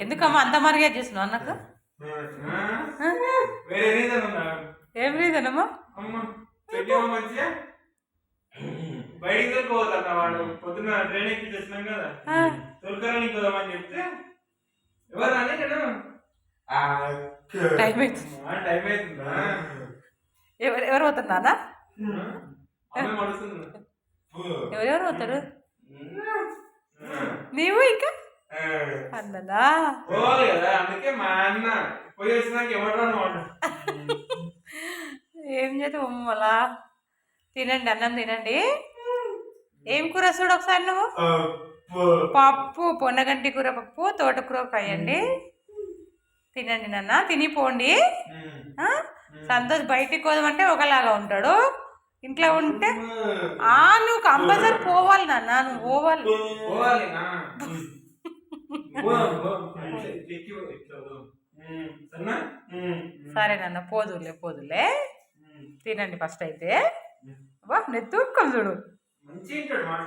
ఎందుకమ్మా అంత మరిగా చేసినావు అన్నకు? వేరే రీజన్ ఉందా? ఏం రీజన్ అమ్మా? బయటికి వాడు. పొద్దున్న ట్రైన్ ఎక్కి తెచ్చినాం కదా. తొలకరానికి పోదామని చెప్తే ఎవరు అని నేను టైం అవుతుంది టైం అవుతుందా ఎవరు ఎవరు మడుస్తుంది ఎవరెవరు పోతారు? నీవు ఇంకా? అన్నదా? పోవాలి కదా అందుకే మా అన్న పోయి వచ్చినాక ఎవరు ఏం చేద్దాం మళ్ళా? తినండి అన్నం తినండి. ఏం కూర చూడు ఒకసారి నువ్వు? పప్పు. పొన్నగంటి కూర పప్పు తోటకూర ఫ్రై అండి. తినండి నాన్న తినిపోండి? సంతోష్ బయటికి పోదామంటే ఒకలాగా ఉంటాడు. ఇంట్లో ఉంటే ఆ నువ్వు కంపల్సరీ పోవాలి నాన్న నువ్వు పోవాలి. సరే నాన్న పోదులే పోదులే. తినండి ఫస్ట్ అయితే. వా చూడు. మంచిగా ఉంటాడు మాట.